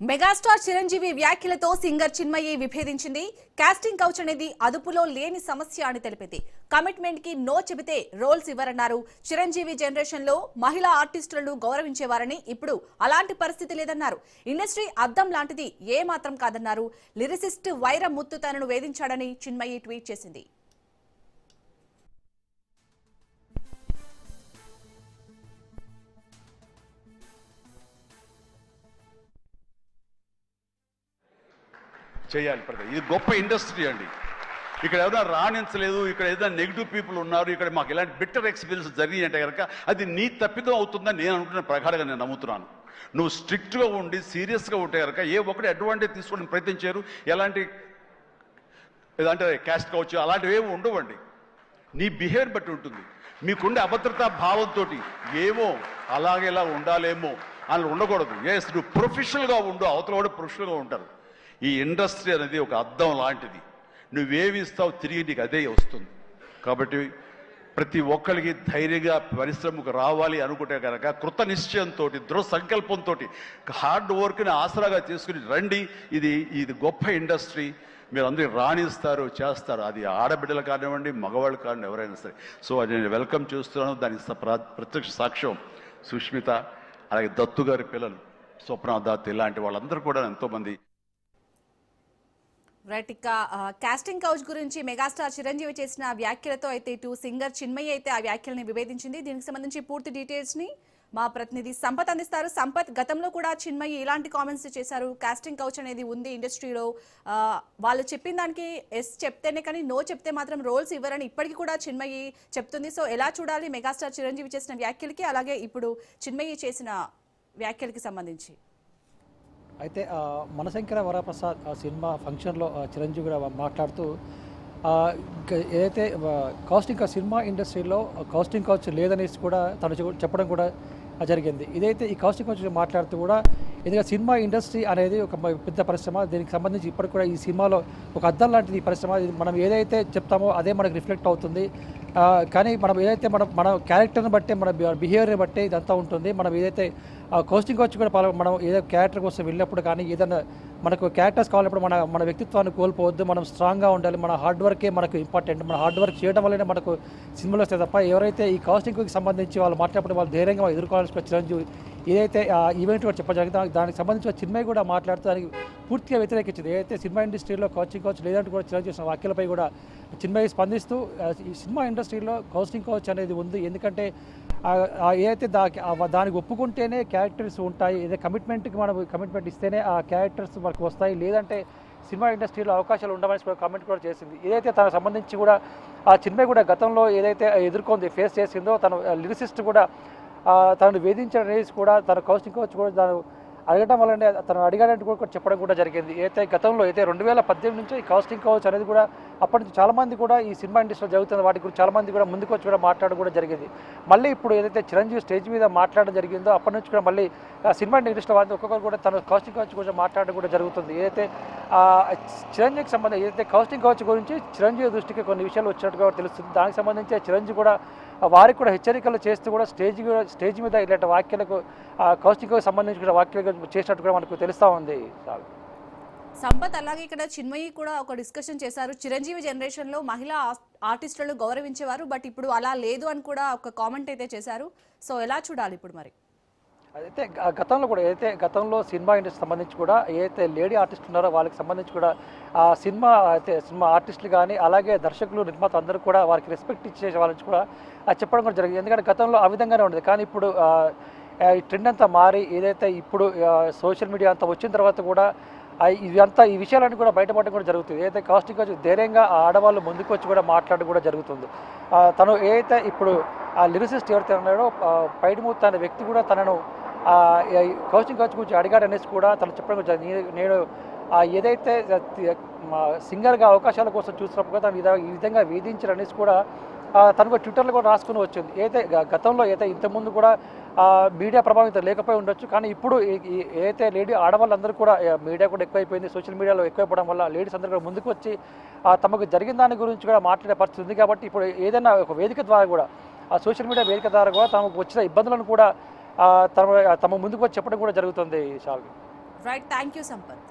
Megastar Chiranjeevi వ్యాఖ్యలతో singer Chinmayi విభేదించింది. Casting couch అనేది అదుపులో లేని సమస్య అని తెలిపింది. కమిట్మెంట్కి నో చెబితే రోల్స్ ఇవ్వరన్నారు. చిరంజీవి జనరేషన్లో మహిళా ఆర్టిస్టులను గౌరవించేవారని ఇప్పుడు అలాంటి పరిస్థితి లేదన్నారు. ఇండస్ట్రీ అద్దం లాంటిది ఏ మాత్రం కాదన్నారు. లిరిసిస్ట్ వైర ముత్తు తనను వేధించాడని చిన్మయి ట్వీట్ చేసింది. చేయాలి ప్రతి ఇది గొప్ప ఇండస్ట్రీ అండి. ఇక్కడ ఏదైనా రాణించలేదు ఇక్కడ ఏదైనా నెగిటివ్ పీపుల్ ఉన్నారు ఇక్కడ మాకు ఇలాంటి బిట్టర్ ఎక్స్పీరియన్స్ జరిగి అంటే కనుక అది నీ తప్పిదం అవుతుందని నేను అనుకున్న ప్రకారంగా నేను నమ్ముతున్నాను. నువ్వు స్ట్రిక్ట్గా ఉండి సీరియస్గా ఉంటే కనుక ఏ ఒక్కటి అడ్వాంటేజ్ తీసుకోవడానికి ప్రయత్నించారు ఎలాంటి ఏదంటే క్యాస్ట్ కావచ్చు అలాంటివి ఏమి ఉండవండి. నీ బిహేవియర్ బట్టి ఉంటుంది. మీకుండే అభద్రతా భావంతో ఏమో అలాగేలా ఉండాలేమో అని ఉండకూడదు. ఎస్ నువ్వు ప్రొఫెషనల్గా ఉండు అవతల కూడా ప్రొఫెషనల్గా ఉంటారు. ఈ ఇండస్ట్రీ అనేది ఒక అద్దం లాంటిది. నువ్వేమి ఇస్తావు తిరిగి నీకు అదే వస్తుంది. కాబట్టి ప్రతి ఒక్కరికి ధైర్యంగా పరిశ్రమకు రావాలి అనుకుంటే కనుక కృత నిశ్చయంతో దృఢ సంకల్పంతో హార్డ్ వర్క్ని ఆసరాగా చేసుకుని రండి. ఇది ఇది గొప్ప ఇండస్ట్రీ. మీరు అందరూ రాణిస్తారు చేస్తారు. అది ఆడబిడ్డలు కానివ్వండి మగవాళ్ళు కానివ్వండి ఎవరైనా సరే. సో అది నేను వెల్కమ్ చేస్తున్నాను. దానికి ప్రత్యక్ష సాక్ష్యం సుష్మిత అలాగే దత్తు గారి పిల్లలు స్వప్న దత్ ఇలాంటి వాళ్ళందరూ కూడా ఎంతోమంది రైట్ ఇక కాస్టింగ్ కౌచ్ గురించి మెగాస్టార్ చిరంజీవి చేసిన వ్యాఖ్యలతో అయితే ఇటు సింగర్ చిన్మయి అయితే ఆ వ్యాఖ్యల్ని విభేదించింది. దీనికి సంబంధించి పూర్తి డీటెయిల్స్ని మా ప్రతినిధి సంపత్ అందిస్తారు. సంపత్ గతంలో కూడా చిన్మయి ఇలాంటి కామెంట్స్ చేశారు. కాస్టింగ్ కౌచ్ అనేది ఉంది ఇండస్ట్రీలో. వాళ్ళు చెప్పిన దానికి ఎస్ చెప్తేనే కానీ నో చెప్తే మాత్రం రోల్స్ ఇవ్వరని ఇప్పటికీ కూడా చిన్మయి చెప్తుంది. సో ఎలా చూడాలి? మెగాస్టార్ చిరంజీవి చేసిన వ్యాఖ్యలకి అలాగే ఇప్పుడు చిన్మయి చేసిన వ్యాఖ్యలకి సంబంధించి. అయితే మనశంకర వరప్రసాద్ సినిమా ఫంక్షన్లో చిరంజీవి కూడా మాట్లాడుతూ ఏదైతే కాస్టింగ్ ఆ సినిమా ఇండస్ట్రీలో కాస్టింగ్ కౌచ్ లేదనేసి కూడా తను చెప్పడం కూడా జరిగింది. ఇదైతే ఈ కాస్టింగ్ కౌచ్ మాట్లాడుతూ కూడా ఎందుకంటే సినిమా ఇండస్ట్రీ అనేది ఒక పెద్ద పరిశ్రమ దీనికి సంబంధించి ఇప్పటికి కూడా ఈ సినిమాలో ఒక అద్దం లాంటిది ఈ పరిశ్రమ ఇది మనం ఏదైతే చెప్తామో అదే మనకు రిఫ్లెక్ట్ అవుతుంది. కానీ మనం ఏదైతే మనం మన క్యారెక్టర్ని బట్టే మన బిహేవియర్ని బట్టి ఇదంతా ఉంటుంది. మనం ఏదైతే ఆ కోస్టింగ్ వచ్చి కూడా పాల- మనం ఏదో క్యారెక్టర్ కోసం వెళ్ళినప్పుడు కానీ ఏదైనా మనకు క్యారెక్టర్స్ కావాలన్నప్పుడు మన మన వ్యక్తిత్వాన్ని కోల్పోవద్దు. మనం స్ట్రాంగ్గా ఉండాలి. మన హార్డ్ వర్కే మనకు ఇంపార్టెంట్ మన హార్డ్ వర్క్ చేయడం వల్లనే మనకు సినిమాలు వస్తాయి తప్ప ఎవరైతే ఈ కాస్టింగ్కి సంబంధించి వాళ్ళు మాట్లాడినప్పుడు వాళ్ళు ధైర్యంగా ఎదుర్కోవాల్సిన చిరంజీవి ఏదైతే ఆ ఈవెంట్ కూడా చెప్పడం జరిగింది దానికి సంబంధించిన చిన్మయ్య కూడా మాట్లాడుతూ దానికి పూర్తిగా వ్యతిరేకించింది. ఏదైతే సినిమా ఇండస్ట్రీలో కోచింగ్ కోచ్ లేదంటే కూడా చిరంజీవి చేసిన వ్యాఖ్యలపై కూడా చిన్మయ్య స్పందిస్తూ ఈ సినిమా ఇండస్ట్రీలో కౌన్సిలింగ్ కోచ్ అనేది ఉంది. ఎందుకంటే ఏదైతే దా దానికి ఒప్పుకుంటేనే క్యారెక్టర్స్ ఉంటాయి ఏదైతే కమిట్మెంట్కి మనం కమిట్మెంట్ ఇస్తేనే ఆ క్యారెక్టర్స్ మనకు వస్తాయి లేదంటే సినిమా ఇండస్ట్రీలో అవకాశాలు ఉండవని కూడా కామెంట్ కూడా చేసింది. ఏదైతే తనకు సంబంధించి కూడా ఆ చిన్మయి కూడా గతంలో ఏదైతే ఎదుర్కొంది ఫేస్ చేసిందో తను లిరిసిస్ట్ కూడా తను తనను వేధించడం అనేది కూడా తన కౌన్సిలింగ్ కోచ్ కూడా తను అడగడం వల్లనే తను అడిగాడంటూ కూడా చెప్పడం కూడా జరిగింది. అయితే గతంలో అయితే రెండు వేల పద్దెనిమిది నుంచి కాస్టింగ్ కౌచ్ అనేది కూడా అప్పటి నుంచి చాలామంది కూడా ఈ సినిమా ఇండస్ట్రీలో జరుగుతున్న వాటి గురించి చాలామంది కూడా ముందుకు వచ్చి కూడా మాట్లాడడం కూడా జరిగింది. మళ్ళీ ఇప్పుడు ఏదైతే చిరంజీవి స్టేజ్ మీద మాట్లాడడం జరిగిందో అప్పటి నుంచి కూడా మళ్ళీ ఆ సినిమా ఇండస్ట్రీలో వారి ఒక్కొక్కరు కూడా తన కాస్టింగ్ కౌచ్ గురించి మాట్లాడడం కూడా జరుగుతుంది. ఏదైతే చిరంజీవికి సంబంధించి ఏదైతే కాస్టింగ్ కౌచ్ గురించి చిరంజీవి దృష్టికి కొన్ని విషయాలు వచ్చినట్టుగా తెలుస్తుంది. దానికి సంబంధించి చిరంజీవి కూడా వారికి కూడా హెచ్చరికలు చేస్తూ కూడా స్టేజ్ కూడా స్టేజ్ మీద ఇలాంటి వ్యాఖ్యలకు కౌస్టింగ్కి సంబంధించి కూడా వ్యాఖ్యలు చేసినట్టు కూడా మనకు తెలుస్తూ ఉంది. సంపత్ అలాగే ఇక్కడ చిన్మయి కూడా ఒక డిస్కషన్ చేశారు. చిరంజీవి జనరేషన్లో మహిళా ఆర్టిస్టులను గౌరవించేవారు బట్ ఇప్పుడు అలా లేదు అని కూడా ఒక కామెంట్ అయితే చేశారు. సో ఎలా చూడాలి ఇప్పుడు మరి? అయితే గతంలో కూడా ఏదైతే గతంలో సినిమా ఇండస్ట్రీ సంబంధించి కూడా ఏదైతే లేడీ ఆర్టిస్ట్ ఉన్నారో వాళ్ళకి సంబంధించి కూడా ఆ సినిమా అయితే సినిమా ఆర్టిస్టులు కానీ అలాగే దర్శకులు నిర్మాత అందరూ కూడా వారికి రెస్పెక్ట్ ఇచ్చే వాళ్ళకి కూడా చెప్పడం కూడా జరిగింది. ఎందుకంటే గతంలో ఆ విధంగానే ఉండేది. కానీ ఇప్పుడు ఈ ట్రెండ్ అంతా మారి ఏదైతే ఇప్పుడు సోషల్ మీడియా అంతా వచ్చిన తర్వాత కూడా ఆ, ఇదంతా ఈ విషయాలన్నీ కూడా బయటపడడం కూడా జరుగుతుంది. ఏదైతే కాస్టింగ్ వచ్చి ధైర్యంగా ఆడవాళ్ళు ముందుకు వచ్చి కూడా మాట్లాడడం కూడా జరుగుతుంది. తను ఏదైతే ఇప్పుడు ఆ లిరిసిస్ట్ ఎవరైతే ఉన్నాడో పైడిమూత్ అనే వ్యక్తి కూడా తనను ఆ, కౌచింగ్ కోచ్ గురించి అడిగాడు అనేసి కూడా తను చెప్పడం జరిగింది. నేను ఏదైతే మా సింగర్గా అవకాశాల కోసం చూసినప్పుడు తను ఈ విధంగా వేధించారు అనేసి కూడా తనకు తను ట్విట్టర్లో కూడా రాసుకుని వచ్చింది ఏదైతే గతంలో అయితే ఇంతకుముందు కూడా మీడియా ప్రభావితం లేకపోయి ఉండొచ్చు కానీ ఇప్పుడు ఏదైతే లేడీ ఆడవాళ్ళందరూ కూడా మీడియా కూడా ఎక్కువైపోయింది సోషల్ మీడియాలో ఎక్కువైపోవడం వల్ల లేడీస్ అందరూ కూడా ముందుకు వచ్చి ఆ, తమకు జరిగిన దాని గురించి కూడా మాట్లాడే పరిస్థితి ఉంది కాబట్టి ఇప్పుడు ఏదైనా ఒక వేదిక ద్వారా కూడా ఆ సోషల్ మీడియా వేదిక ద్వారా కూడా తమకు వచ్చిన ఇబ్బందులను కూడా తమ తమ ముందుకు వచ్చి చెప్పడం కూడా జరుగుతుంది Shalvi. Right thank you Sampath